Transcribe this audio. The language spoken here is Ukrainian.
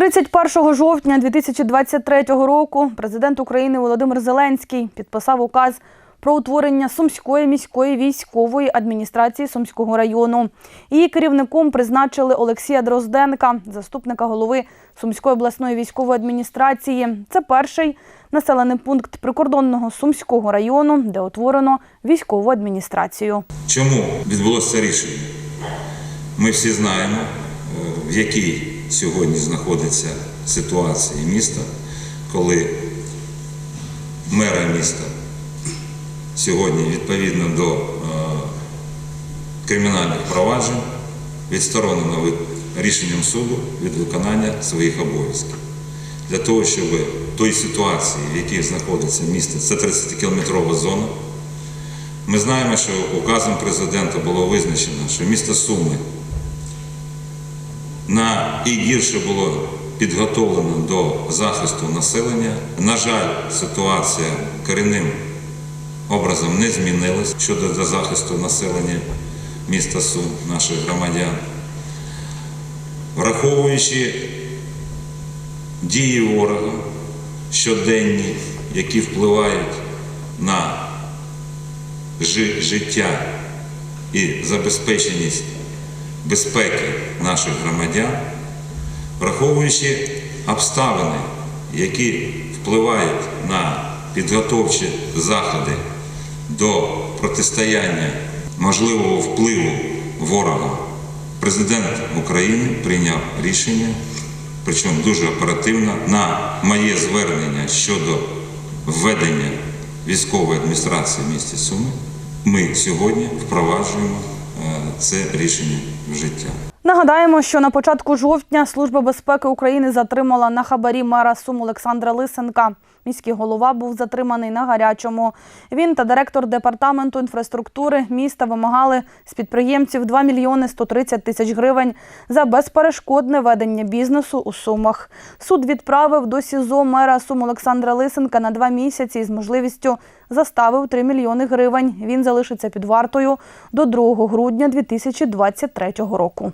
31 жовтня 2023 року президент України Володимир Зеленський підписав указ про утворення Сумської міської військової адміністрації Сумського району. Її керівником призначили Олексія Дрозденка, заступника голови Сумської обласної військової адміністрації. Це перший населений пункт прикордонного Сумського району, де утворено військову адміністрацію. Чому відбулося це рішення? Ми всі знаємо, е, в якій сьогодні знаходиться ситуація міста, коли мера міста сьогодні відповідно до е, кримінальних проваджень відсторонено від рішенням суду від виконання своїх обов'язків. Для того, щоб той ситуації, в якій знаходиться місто, це 30-кілометрова зона, ми знаємо, що указом президента було визначено, що місто Суми на і гірше було підготовлено до захисту населення. На жаль, ситуація корінним образом не змінилась щодо захисту населення міста Сум, наших громадян. Враховуючи дії ворога щоденні, які впливають на життя і забезпеченість безпеки наших громадян, враховуючи обставини, які впливають на підготовчі заходи до протистояння можливого впливу ворога, президент України прийняв рішення, причому дуже оперативно, на моє звернення щодо введення військової адміністрації в місті Суми. Ми сьогодні впроваджуємо це рішення життя. Нагадаємо, що на початку жовтня Служба безпеки України затримала на хабарі мера Сум Олександра Лисенка. Міський голова був затриманий на гарячому. Він та директор департаменту інфраструктури міста вимагали з підприємців 2 мільйони 130 тисяч гривень за безперешкодне ведення бізнесу у Сумах. Суд відправив до СІЗО мера Сум Олександра Лисенка на два місяці із можливістю заставив 3 мільйони гривень. Він залишиться під вартою до 2 грудня 2023 року.